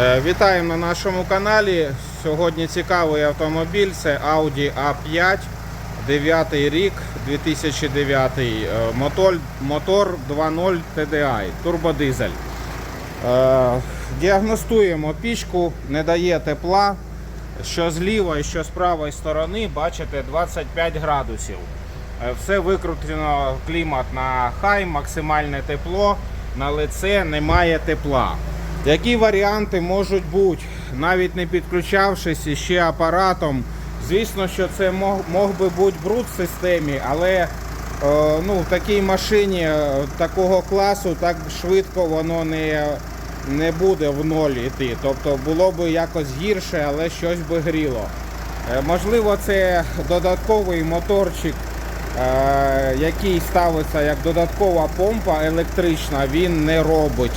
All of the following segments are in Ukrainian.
Е, Вітаємо на нашому каналі. Сьогодні цікавий автомобіль. Це Audi A5, 9 рік, 2009 е, мотор, мотор 2.0 TDI, турбодизель. Е, Діагностуємо пічку, не дає тепла. Що з лівої, що з правої сторони, бачите, 25 градусів. Все викрутено клімат на хай, максимальне тепло, на лице немає тепла. Які варіанти можуть бути, навіть не підключавшись ще апаратом. Звісно, що це мог, мог би бути бруд в системі, але е, ну, в такій машині е, такого класу так швидко воно не, не буде в ноль йти. Тобто було б якось гірше, але щось би гріло. Е, Можливо, це додатковий моторчик, е, який ставиться як додаткова помпа електрична, він не робить.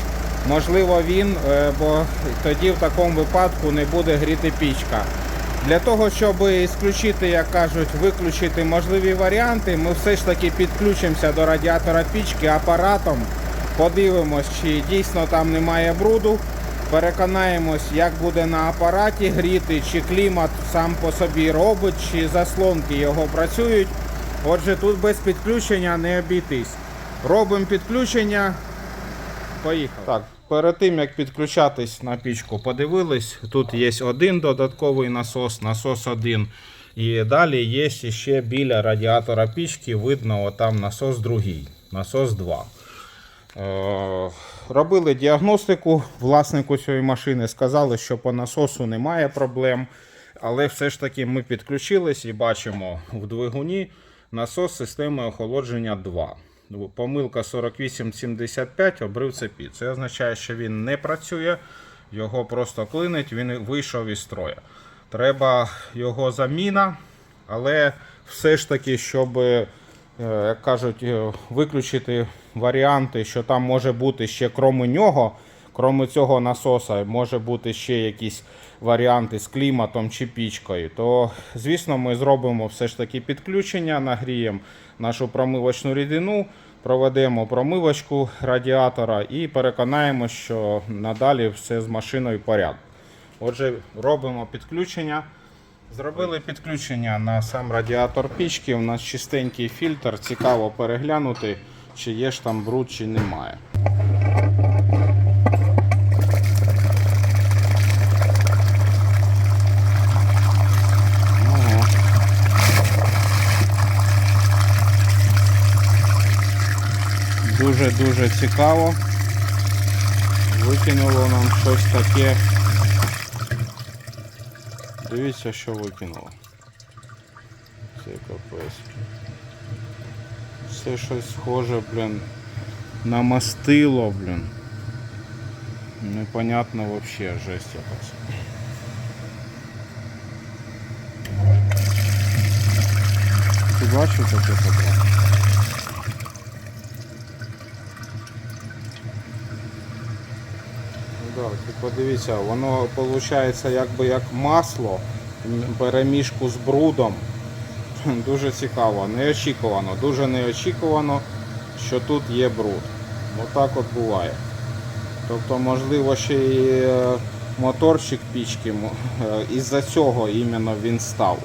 Можливо, він, е, бо тоді в такому випадку не буде гріти пічка. Для того, щоб ісключити, як кажуть, виключити можливі варіанти, ми все ж таки підключимося до радіатора пічки апаратом, подивимось, чи дійсно там немає бруду. Переконаємось, як буде на апараті гріти, чи клімат сам по собі робить, чи заслонки його працюють. Отже, тут без підключення не обійтись. Робимо підключення. Поїхали. Так, перед тим як підключатись на пічку, подивились. Тут є один додатковий насос, насос один. І далі є ще біля радіатора пічки, видно, отам насос другий, насос 2. Е, робили діагностику власнику цієї машини, сказали, що по насосу немає проблем. Але все ж таки ми підключились і бачимо в двигуні насос системи охолодження 2. Помилка 4875, обрив цепі. Це означає, що він не працює, його просто клинить, він вийшов із строя. Треба його заміна, але все ж таки, щоб, е, як кажуть, е, виключити варіанти, що там може бути ще крім нього, крім цього насоса, може бути ще якісь варіанти з кліматом чи пічкою, то звісно ми зробимо все ж таки підключення, нагріємо нашу промивочну рідину, проведемо промивочку радіатора і переконаємося, що надалі все з машиною в порядку. Отже, робимо підключення. Зробили підключення на сам радіатор пічки. У нас чистенький фільтр. Цікаво переглянути, чи є ж там бруд, чи немає. Дуже-дуже цікаво. Викинуло нам щось таке. Дивіться, що викинуло. Це капець. Це щось схоже, блін, на мастило, блін. Непонятно вообще, жесть якась. Ти бачив таке таке? Ну Да, ти подивіться, воно виходить якби як масло, м, перемішку з брудом. Дуже цікаво, неочікувано, дуже неочікувано, що тут є бруд. Отак от буває. Тобто, можливо, ще й е, моторчик пічки е, із-за цього іменно він став.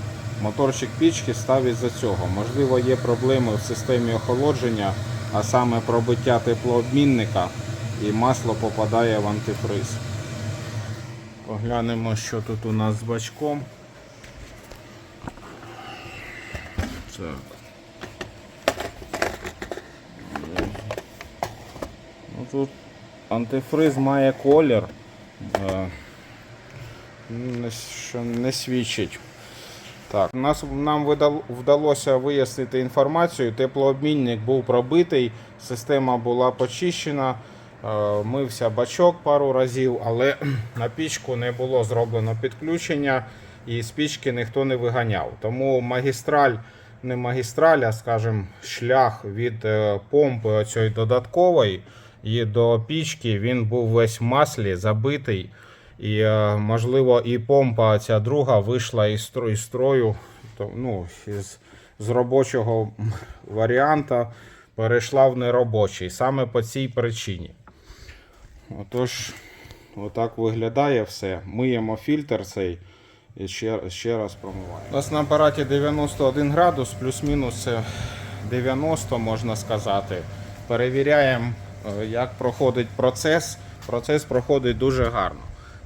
Моторчик пічки став із-за цього. Можливо, є проблеми в системі охолодження, а саме пробиття теплообмінника і масло попадає в антифриз. Поглянемо, що тут у нас з бачком. Так. Ну, тут антифриз має колір, що не свідчить. Так, нас, нам вдалося вияснити інформацію. Теплообмінник був пробитий, система була почищена, мився бачок пару разів, але на пічку не було зроблено підключення і з пічки ніхто не виганяв. Тому магістраль, не магістраль, а скажімо, шлях від е, помпи оцієї додаткової і до пічки він був весь в маслі, забитий. І, е, можливо, і помпа ця друга вийшла із строю, ну, із, з робочого варіанта перейшла в неробочий, саме по цій причині. Отож, Отак виглядає все. Миємо фільтр цей і ще, ще раз промиваємо. У нас на апараті 91 градус, плюс-мінус 90 можна сказати. Перевіряємо, е, як проходить процес. Процес проходить дуже гарно.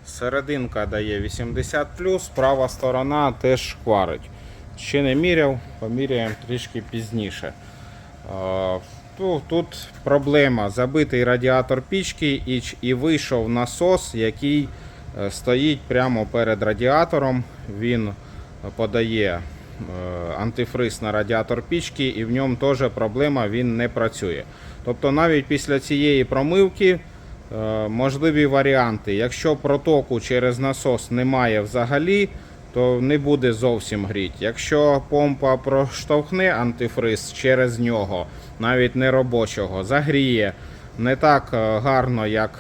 Серединка дає 80 права сторона теж шкварить. Ще не міряв, поміряємо трішки пізніше. Тут проблема. Забитий радіатор пічки і, і вийшов насос, який е, стоїть прямо перед радіатором. Він подає е, антифриз на радіатор пічки, і в ньому теж проблема, він не працює. Тобто навіть після цієї промивки е, можливі варіанти. Якщо протоку через насос немає взагалі, то не буде зовсім гріти. Якщо помпа проштовхне антифриз через нього, навіть не робочого, загріє не так е, гарно, як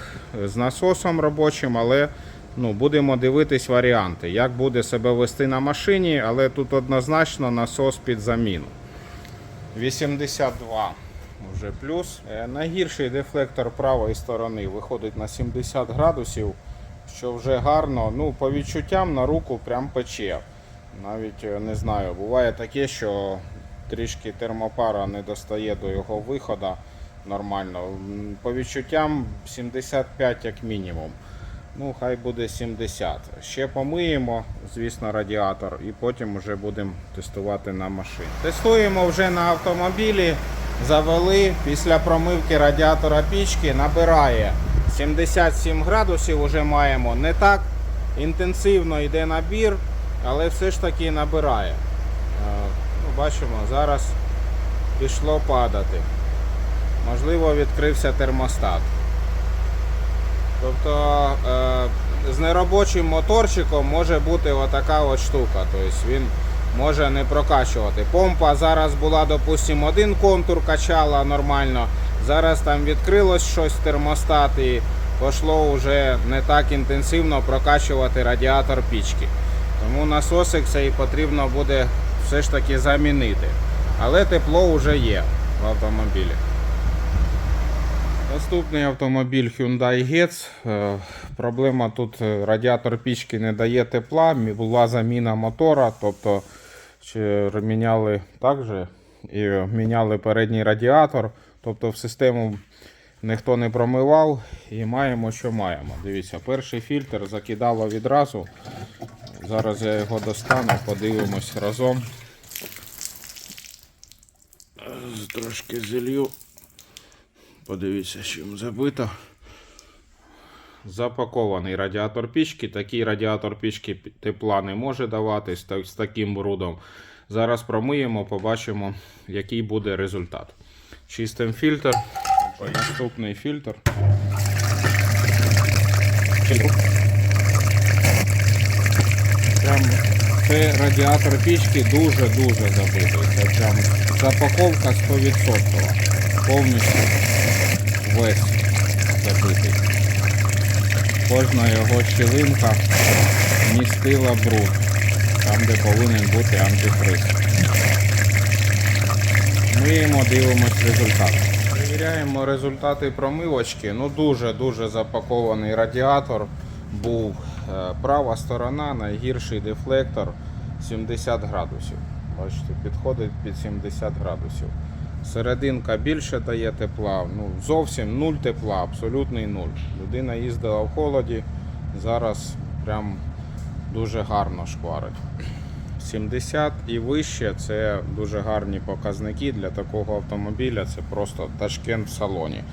з насосом робочим, але ну, будемо дивитись варіанти, як буде себе вести на машині, але тут однозначно насос під заміну. 82 вже плюс. Е, Найгірший дефлектор правої сторони виходить на 70 градусів, що вже гарно. Ну, по відчуттям на руку прям пече. Навіть е, не знаю, буває таке, що трішки термопара не достає до його виходу нормально. По відчуттям 75 як мінімум. Ну, хай буде 70. Ще помиємо, звісно, радіатор, і потім вже будемо тестувати на машині. Тестуємо вже на автомобілі. Завели після промивки радіатора пічки, набирає 77 градусів. Вже маємо не так інтенсивно йде набір, але все ж таки набирає. Ну, бачимо, зараз пішло падати. Можливо, відкрився термостат. Тобто е, з неробочим моторчиком може бути отака от штука. Тобто він може не прокачувати. Помпа зараз була, допустимо, один контур качала нормально. Зараз там відкрилось щось термостат і пішло вже не так інтенсивно прокачувати радіатор пічки. Тому насосик цей потрібно буде все ж таки замінити. Але тепло вже є в автомобілі. Наступний автомобіль Hyundai Getz. Е, Проблема тут е, радіатор пічки не дає тепла, була заміна мотора, тобто міняли також і міняли передній радіатор, тобто в систему ніхто не промивав і маємо, що маємо. Дивіться, перший фільтр закидало відразу. Зараз я його достану, подивимось разом. Трошки зілью. Подивіться, чим забито. Запакований радіатор пічки. Такий радіатор пічки тепла не може давати з таким брудом. Зараз промиємо, побачимо, який буде результат. Чистим фільтр. Наступний фільтр. Прям це радіатор пічки дуже-дуже забитий. Це запаковка 100%. Повністю весь забитий. Кожна його щілинка містила бруд, там де повинен бути антифриз. Миємо, дивимось результат. Перевіряємо результати промивочки. Ну дуже-дуже запакований радіатор був. Е, Права сторона, найгірший дефлектор 70 градусів. Бачите, підходить під 70 градусів. Серединка більше дає тепла, ну зовсім нуль тепла, абсолютний нуль. Людина їздила в холоді, зараз прям дуже гарно шкварить. 70 і вище це дуже гарні показники для такого автомобіля. Це просто ташкент в салоні.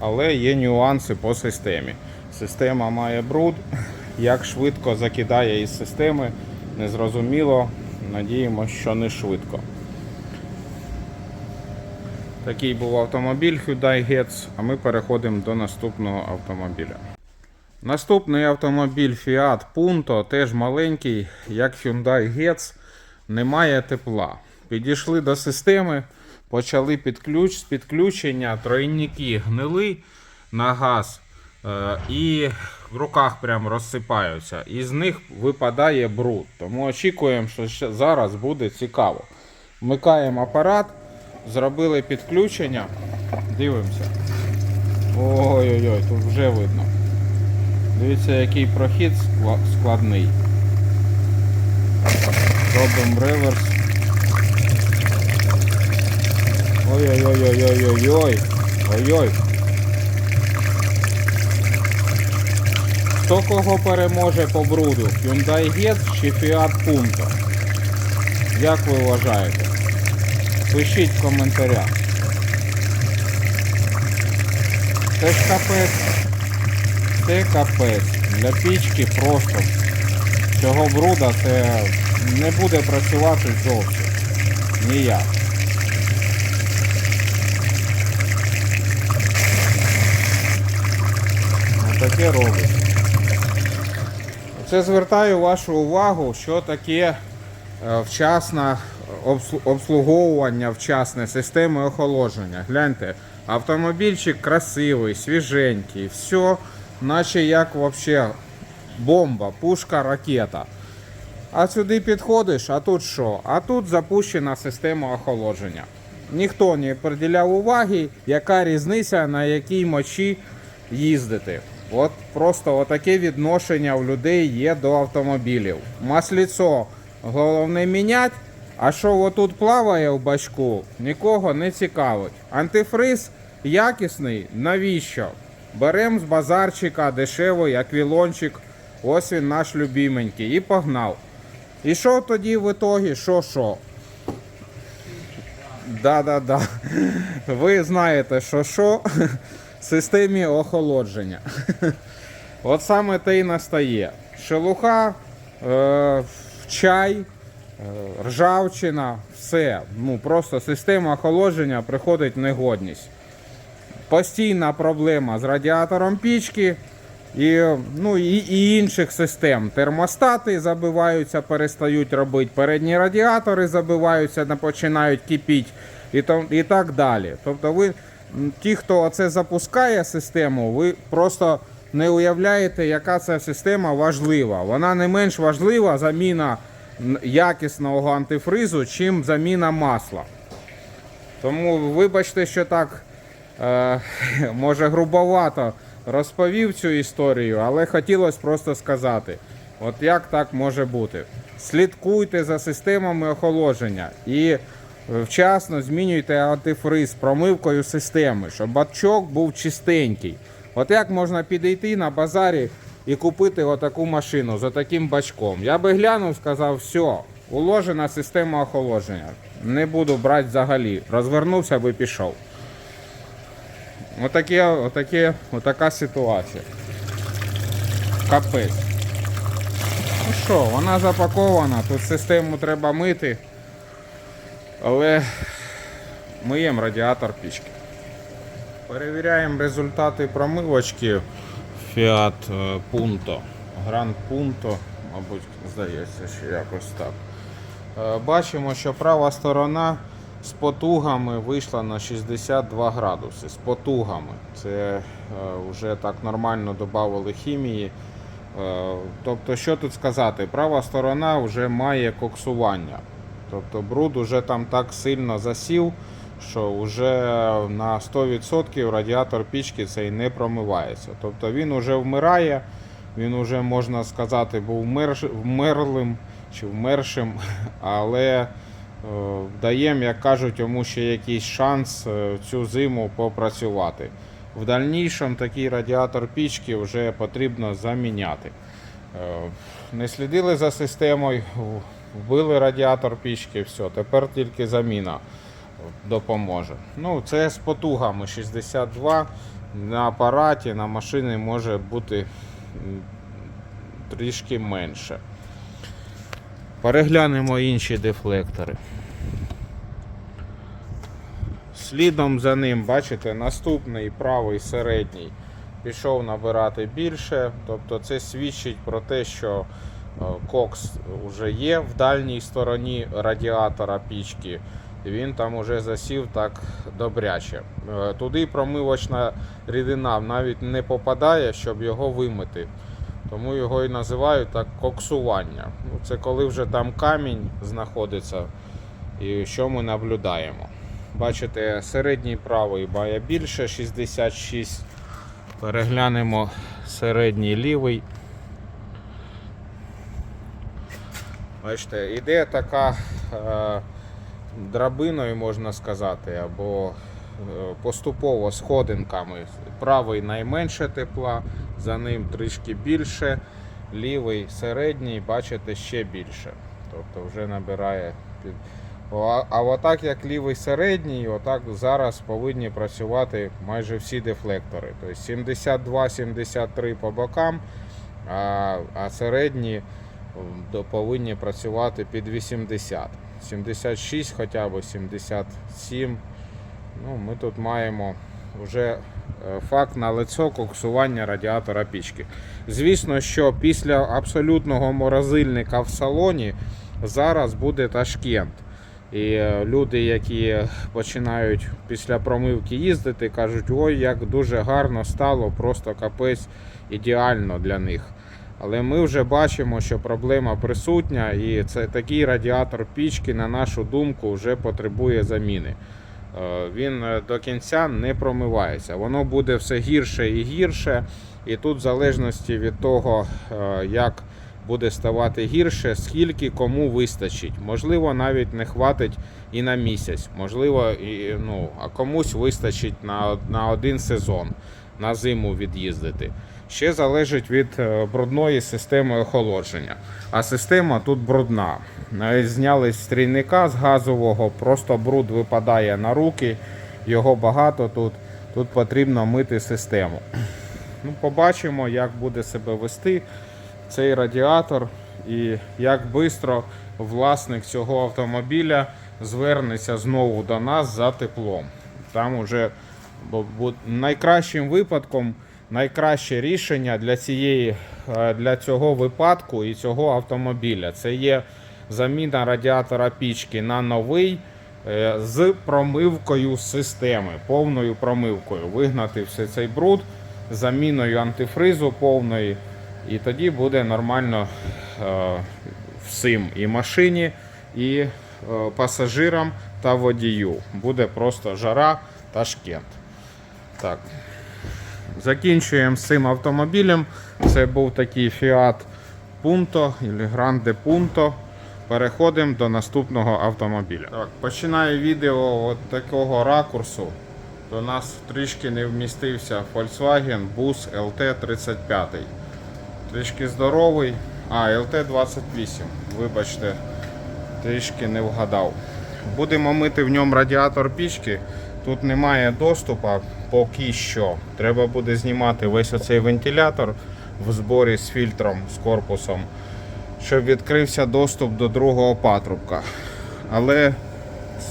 Але є нюанси по системі. Система має бруд. Як швидко закидає із системи, незрозуміло. Надіємося, що не швидко. Такий був автомобіль Hyundai Getz, а ми переходимо до наступного автомобіля. Наступний автомобіль Fiat Punto, теж маленький, як Hyundai Getz, немає тепла. Підійшли до системи, почали підключ, з підключення, тройники гнили на газ і в руках прям розсипаються. І з них випадає бруд. Тому очікуємо, що зараз буде цікаво. Вмикаємо апарат, зробили підключення, дивимося. Ой-ой-ой, тут вже видно. Дивіться, який прохід складний. Робимо реверс. Ой-ой-ой-ой-ой-ой-ой. Ой-ой. Хто кого переможе по бруду? Hyundai Getz чи Fiat Punto? Як ви вважаєте? Пишіть в коментарях. Це ж капець. Це капець. Для пічки просто цього бруда це не буде працювати зовсім. Ніяк. Таке робить. Це звертаю вашу увагу, що таке е, вчасне обслуговування вчасне системи охолодження. Гляньте, автомобільчик красивий, свіженький, все, наче як вообще бомба, пушка, ракета. А сюди підходиш, а тут що? А тут запущена система охолодження. Ніхто не приділяв уваги, яка різниця на якій мочі їздити. От просто отаке відношення у людей є до автомобілів. Масліцо головне міняти, а що отут плаває в бачку, нікого не цікавить. Антифриз якісний, навіщо? Беремо з базарчика дешевий аквілончик, ось він наш любименький, і погнав. І що тоді в ітогі? Що що? Да-да-да. Ви знаєте, що що системі охолодження. От саме те й настає. Шелуха, е, чай, е, ржавчина, все. Ну, просто система охолодження приходить в негодність. Постійна проблема з радіатором пічки і, ну, і, і інших систем. Термостати забиваються, перестають робити, передні радіатори забиваються, починають кипіти і, і так далі. Тобто ви, ті, хто це запускає систему, ви просто не уявляєте, яка ця система важлива. Вона не менш важлива заміна якісного антифризу, чим заміна масла. Тому вибачте, що так е, може грубовато розповів цю історію, але хотілося просто сказати, от як так може бути. Слідкуйте за системами охолодження і вчасно змінюйте антифриз промивкою системи, щоб бачок був чистенький. От як можна підійти на базарі і купити отаку машину з таким бачком? Я би глянув, сказав, все, уложена система охолодження. Не буду брати взагалі. Розвернувся би пішов. Отаке, отаке, отака ситуація. Капець. Ну що, вона запакована, тут систему треба мити. Але миємо радіатор пічки. Перевіряємо результати промивочки Fiat е, Punto. Grand Punto, мабуть, здається, що якось так. Е, Бачимо, що права сторона з потугами вийшла на 62 градуси. З потугами. Це е, вже так нормально додали хімії. Тобто, що тут сказати? Права сторона вже має коксування. Тобто бруд уже там так сильно засів, що вже на 100% радіатор пічки цей не промивається. Тобто він вже вмирає, він вже, можна сказати, був вмер- вмерлим чи вмершим, але е, даємо, як кажуть, йому ще якийсь шанс е, цю зиму попрацювати. В дальнішому такий радіатор пічки вже потрібно заміняти. Е, Не слідили за системою, вбили радіатор пічки, все, тепер тільки заміна допоможе. Ну, це з потугами 62 на апараті, на машині може бути трішки менше. Переглянемо інші дефлектори. Слідом за ним, бачите, наступний правий середній пішов набирати більше. Тобто це свідчить про те, що кокс вже є в дальній стороні радіатора пічки. Він там уже засів так добряче. Е, Туди промивочна рідина навіть не попадає, щоб його вимити. Тому його і називають так коксування. Ну, Це коли вже там камінь знаходиться, і що ми наблюдаємо. Бачите, середній правий має більше 66. Переглянемо середній лівий. Бачите, іде така е, драбиною, можна сказати, або е, поступово сходинками. Правий найменше тепла, за ним трішки більше, лівий середній, бачите, ще більше. Тобто вже набирає під. А, отак як лівий середній, отак зараз повинні працювати майже всі дефлектори. Тобто 72-73 по бокам, а, середні повинні працювати під 80. 76 хоча б 77. Ну, ми тут маємо вже е, факт на лицо коксування радіатора пічки. Звісно, що після абсолютного морозильника в салоні зараз буде Ташкент. І е, люди, які починають після промивки їздити, кажуть, ой, як дуже гарно стало, просто капець ідеально для них. Але ми вже бачимо, що проблема присутня, і це такий радіатор пічки, на нашу думку, вже потребує заміни. Е, Він е, до кінця не промивається. Воно буде все гірше і гірше. І тут, в залежності від того, е, як буде ставати гірше, скільки кому вистачить. Можливо, навіть не хватить і на місяць. Можливо, і, ну, а комусь вистачить на, на один сезон, на зиму від'їздити. Ще залежить від е, брудної системи охолодження. А система тут брудна. Зняли з стрійника з газового, просто бруд випадає на руки, його багато тут. Тут потрібно мити систему. Ну, побачимо, як буде себе вести цей радіатор і як швидко власник цього автомобіля звернеться знову до нас за теплом. Там уже бо- найкращим випадком, найкраще рішення для, цієї, е, для цього випадку і цього автомобіля це є заміна радіатора пічки на новий е, з промивкою системи, повною промивкою. Вигнати все цей бруд, заміною антифризу повної. І тоді буде нормально е, всім і машині, і пасажирам та водію. Буде просто жара та шкент. Так. Закінчуємо з цим автомобілем. Це був такий Fiat Punto Grande Punto. Переходимо до наступного автомобіля. Так, починаю відео от такого ракурсу. До нас трішки не вмістився Volkswagen Bus LT35. Трішки здоровий. А, LT28. Вибачте, трішки не вгадав. Будемо мити в ньому радіатор пічки. Тут немає доступу поки що. Треба буде знімати весь оцей вентилятор в зборі з фільтром, з корпусом, щоб відкрився доступ до другого патрубка. Але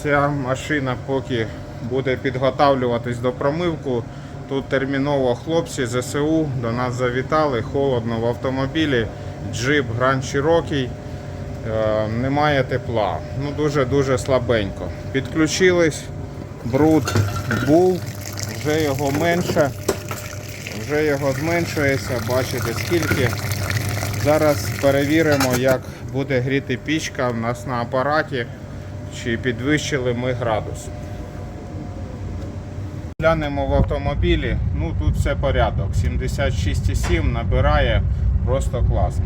ця машина поки буде підготавлюватись до промивку. Тут терміново хлопці ЗСУ до нас завітали, холодно в автомобілі, джип Grand Cherokee. Е, немає тепла. Ну дуже-дуже слабенько. Підключились, бруд був, вже його менше, вже його зменшується, бачите скільки. Зараз перевіримо, як буде гріти пічка в нас на апараті, чи підвищили ми градус. Глянемо в автомобілі, ну тут все порядок. 76,7 набирає просто класно.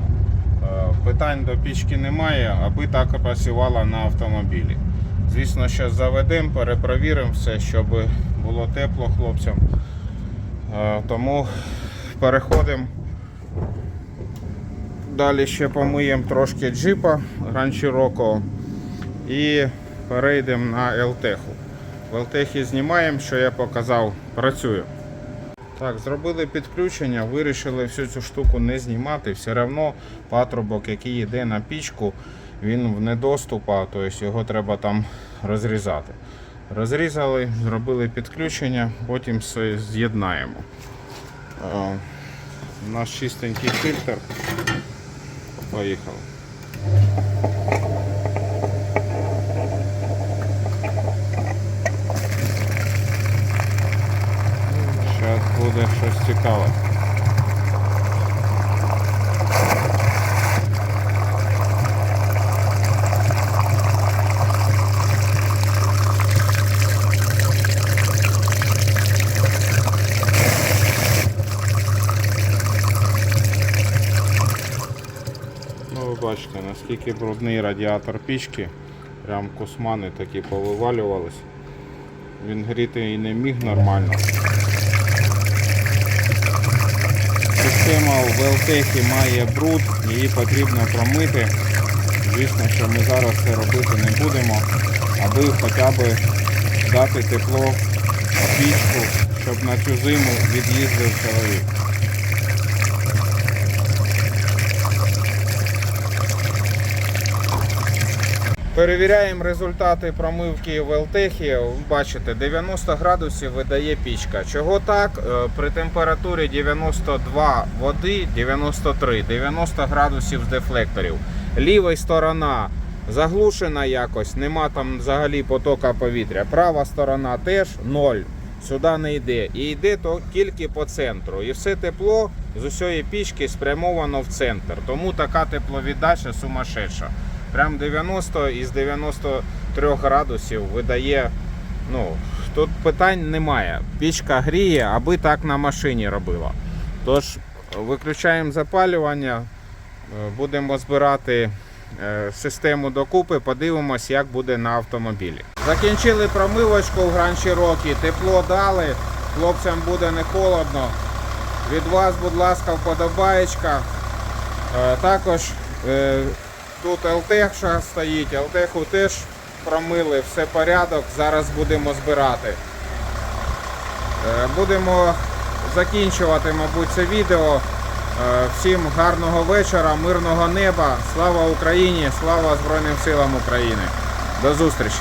Е, Питань до пічки немає, аби так працювала на автомобілі. Звісно, що заведемо, перепровіримо все, щоб було тепло хлопцям. Тому переходимо. Далі ще помиємо трошки джипа Cherokee і перейдемо на LTH. В LTH знімаємо, що я показав, працює. Так, зробили підключення, вирішили всю цю штуку не знімати. Все одно патрубок, який йде на пічку, він в недоступа, тобто його треба там розрізати. Розрізали, зробили підключення, потім все з'єднаємо. Нас чистенький фільтр. Поїхали. Зараз буде щось цікаве. ви бачите, наскільки брудний радіатор пічки. Прям кусмани такі повивалювались. Він гріти і не міг нормально. Система в Велтехі має бруд, її потрібно промити. Звісно, що ми зараз це робити не будемо, аби хоча б дати тепло пічку, щоб на цю зиму від'їздив чоловік. Перевіряємо результати промивки в Елтехі. Бачите, 90 градусів видає пічка. Чого так? Е, При температурі 92 води, 93, 90 градусів з дефлекторів. Ліва сторона заглушена якось, нема там взагалі потока повітря. Права сторона теж 0. Сюди не йде. І йде то тільки по центру. І все тепло з усієї пічки спрямовано в центр. Тому така тепловіддача сумасшедша. Прям 90 із 93 градусів видає. Ну, тут питань немає. Пічка гріє, аби так на машині робила. Тож виключаємо запалювання, е, будемо збирати е, систему докупи, подивимось, як буде на автомобілі. Закінчили промивочку в Grand Cherokee, тепло дали, хлопцям буде не холодно. Від вас, будь ласка, вподобаєчка. Е, Також тут ЛТХ стоїть, ЛТХу теж промили, все порядок. Зараз будемо збирати. Е, Будемо закінчувати, мабуть, це відео. Е, Всім гарного вечора, мирного неба. Слава Україні! Слава Збройним силам України! До зустрічі!